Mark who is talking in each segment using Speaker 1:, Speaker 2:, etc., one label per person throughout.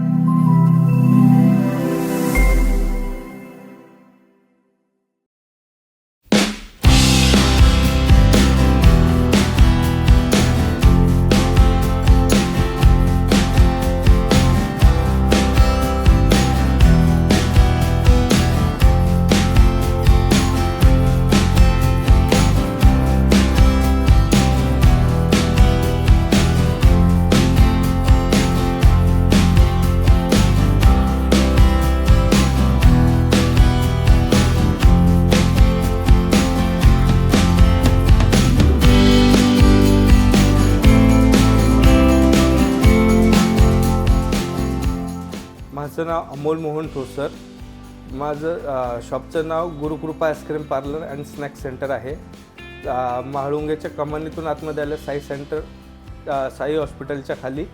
Speaker 1: thank you माझं नाव अमोल मोहन ठोसर. माझं शॉपचं नाव Gurukrupa ice cream parlour and snack centre आहे. अ, म्हाळुंगेच्या कमानीतून आतमध्ये आलं साई सेंटर साई हॉस्पिटलच्या खाली.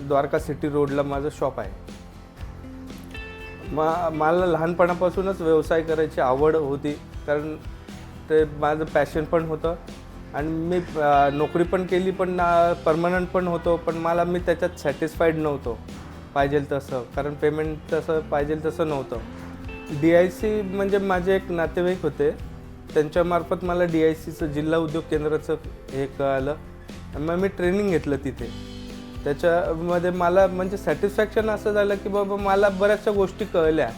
Speaker 1: द्वारका सिटी रोडला माझं शॉप आहे. मा मला लहानपणापासूनच व्यवसाय करायची आवड होती कारण ते माझं पॅशन पण होतं. आणि मी नोकरी पण केली पण परमनंट पण होतो पण मला मी त्याच्यात सॅटिस्फाईड नव्हतो. पाहिजे तसं. कारण पेमेंट तसं पाहिजे तसं नव्हतं. डी आय सी म्हणजे माझे एक नातेवाईक होते. त्यांच्यामार्फत मला डी आय सीचं जिल्हा उद्योग केंद्राचं हे कळालं. आणि मग मी ट्रेनिंग घेतलं तिथे. त्याच्यामध्ये मला म्हणजे सॅटिस्फॅक्शन असं झालं की बाबा मला बऱ्याचशा गोष्टी कळल्या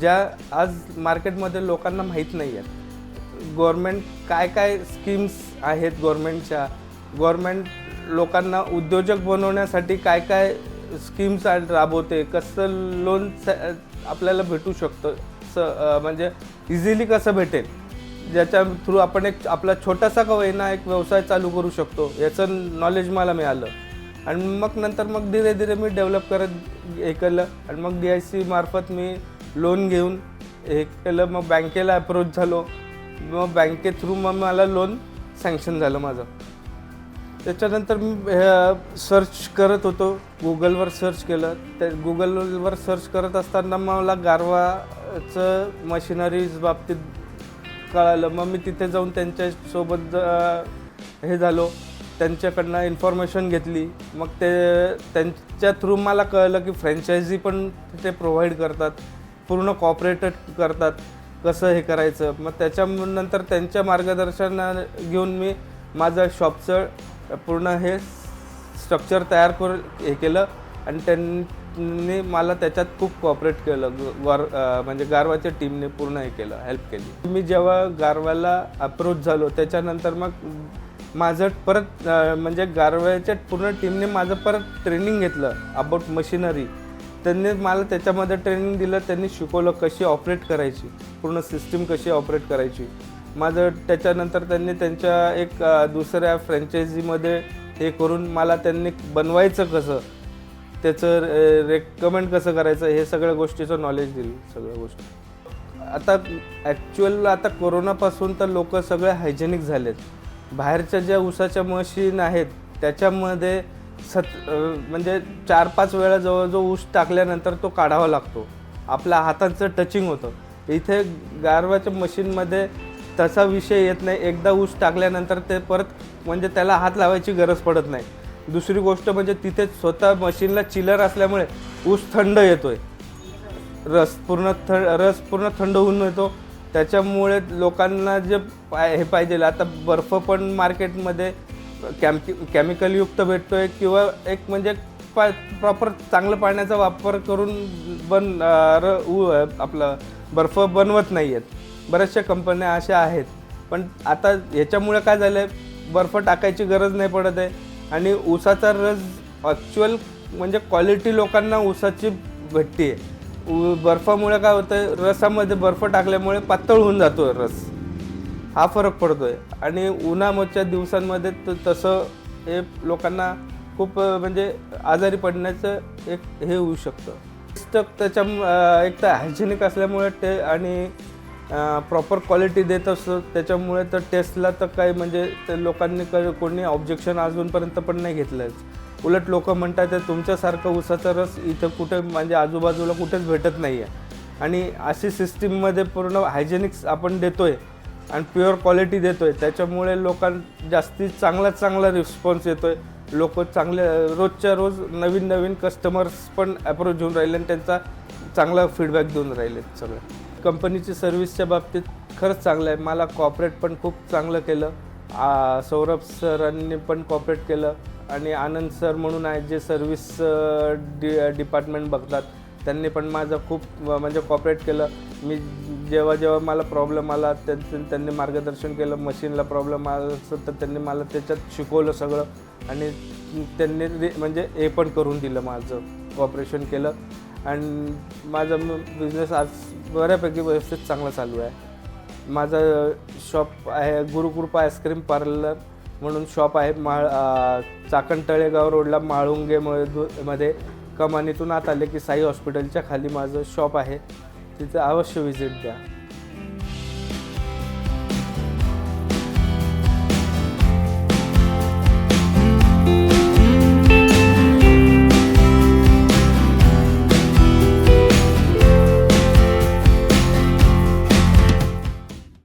Speaker 1: ज्या आज मार्केटमध्ये लोकांना माहीत नाही आहेत गव्हर्मेंट काय काय स्कीम्स आहेत गव्हर्मेंटच्या गव्हर्मेंट लोकांना उद्योजक बनवण्यासाठी काय काय स्कीम्स राबवते. कसं लोन आपल्याला भेटू शकतं. स म्हणजे इझिली कसं भेटेल? ज्याच्या थ्रू आपण एक आपला छोटासा का होईना एक व्यवसाय चालू करू शकतो. याचं नॉलेज मला मिळालं. आणि मग नंतर मग धीरे धीरे मी डेव्हलप करत हे केलं. आणि मग डी आय सी मार्फत मी लोन घेऊन हे केलं. मग बँकेला अप्रोच झालो. मग बँके थ्रू मग मला लोन सँक्शन झालं माझं. त्याच्यानंतर मी सर्च करत होतो. गुगलवर सर्च केलं. त्या गुगलवर सर्च करत असताना मला गारवाचं मशिनरीज बाबतीत कळालं. मग मी तिथे जाऊन त्यांच्यासोबत हे झालो. त्यांच्याकडनं इन्फॉर्मेशन घेतली. मग ते त्यांच्या थ्रू मला कळलं की फ्रँचायझी पण ते प्रोव्हाइड करतात. पूर्ण कॉपरेटेड करतात. कसं हे करायचं? मग त्याच्यानंतर त्यांच्या मार्गदर्शन घेऊन मी माझं शॉपचं पूर्ण हे स्ट्रक्चर तयार करून हे केलं. आणि त्यांनी मला त्याच्यात खूप कॉपरेट केलं. ग- गार म्हणजे गारवाच्या टीमने पूर्ण हे केलं हेल्प केली. मी जेव्हा गारवाला अप्रोच झालो त्याच्यानंतर मग माझं परत म्हणजे गारव्याच्या पूर्ण टीमने माझं परत ट्रेनिंग घेतलं अबाउट मशिनरी त्यांनी मला त्याच्यामध्ये ट्रेनिंग दिलं त्यांनी शिकवलं कशी ऑपरेट करायची पूर्ण सिस्टीम कशी ऑपरेट करायची. माझं त्याच्यानंतर त्यांनी त्यांच्या एक दुसऱ्या फ्रँचायझीमध्ये हे करून मला त्यांनी बनवायचं कसं त्याचं रेकमेंड कसं करायचं हे सगळ्या गोष्टीचं नॉलेज दिलं सगळ्या गोष्टी. आता ॲक्च्युअल आता कोरोनापासून तर लोक सगळे हायजेनिक झालेत. बाहेरच्या ज्या उसाच्या मशीन आहेत त्याच्यामध्ये सत म्हणजे चार पाच वेळा जवळजवळ ऊस टाकल्यानंतर तो काढावा लागतो. आपल्या हातांचं टचिंग होतं. इथे गारवाच्या मशीनमध्ये तसा विषय येत नाही. एकदा ऊस टाकल्यानंतर ते परत म्हणजे त्याला हात लावायची गरज पडत नाही. दुसरी गोष्ट म्हणजे तिथे स्वतः मशीनला चिलर असल्यामुळे ऊस थंड येतोय. रस पूर्ण थ रस पूर्ण थंड होऊन येतो. त्याच्यामुळे लोकांना जे पाय हे पाहिजे आता बर्फ पण मार्केटमध्ये कॅम्पि केमिकलयुक्त भेटतोय किंवा एक म्हणजे पा प्रॉपर चांगलं पाण्याचा वापर करून बन र आपलं बर्फ बनवत नाही आहेत बऱ्याचशा कंपन्या अशा आहेत. पण आता ह्याच्यामुळे काय झालं आहे बर्फ टाकायची गरज नाही पडत आहे. आणि ऊसाचा रस ॲक्च्युअल म्हणजे क्वालिटी लोकांना ऊसाची भेटते. आहे उ बर्फामुळे काय होतं रसामध्ये बर्फ टाकल्यामुळे पातळ होऊन जातो रस. हा फरक पडतो आहे आणि उन्हामच्या दिवसांमध्ये त तसं हे लोकांना खूप म्हणजे आजारी पडण्याचं एक हे होऊ शकतं. पुस्तक त्याच्या एक तर हायजेनिक असल्यामुळे ते आणि प्रॉपर क्वालिटी देत असतो. त्याच्यामुळे तर टेस्टला तर काही म्हणजे ते लोकांनी क कोणी ऑब्जेक्शन अजूनपर्यंत पण नाही घेतलं उलट लोक म्हणतात ते तुमच्यासारखं उसाचा रस इथं कुठे म्हणजे आजूबाजूला कुठेच भेटत नाही आहे आणि अशी सिस्टीममध्ये पूर्ण हायजेनिक्स आपण देतो आहे आणि प्युअर क्वालिटी देतो आहे त्याच्यामुळे लोकां जास्तीत चांगला चांगला रिस्पॉन्स येतो आहे लोक चांगले रोजच्या रोज नवीन नवीन कस्टमर्स पण अप्रोच घेऊन राहिले आणि त्यांचा चांगला फीडबॅक देऊन राहिले सगळं. कंपनीची सर्व्हिसच्या बाबतीत खरंच चांगलं आहे. मला कॉपरेट पण खूप चांगलं केलं. सौरभ सरांनी पण कॉपरेट केलं. आणि आनंद सर म्हणून आहेत जे सर्व्हिस डि डिपार्टमेंट बघतात त्यांनी पण माझं खूप म्हणजे कॉपरेट केलं. मी जेव्हा जेव्हा मला प्रॉब्लेम आला त्यां- त्यांनी मार्गदर्शन केलं मशीनला प्रॉब्लेम आला असं तर त्यांनी मला त्याच्यात शिकवलं सगळं. आणि त्यांनी म्हणजे हे पण करून दिलं माझं कॉपरेशन केलं. आणि माझा बिझनेस आज बऱ्यापैकी व्यवस्थित चांगला चालू आहे. माझं शॉप आहे गुरुकृपा आईस्क्रीम पार्लर म्हणून शॉप आहे माळ चाकण तळेगाव रोडला माळुंगे मध्ये कमानीतून आत आले की साई हॉस्पिटलच्या खाली माझं शॉप आहे. तिथं अवश्य व्हिजिट द्या.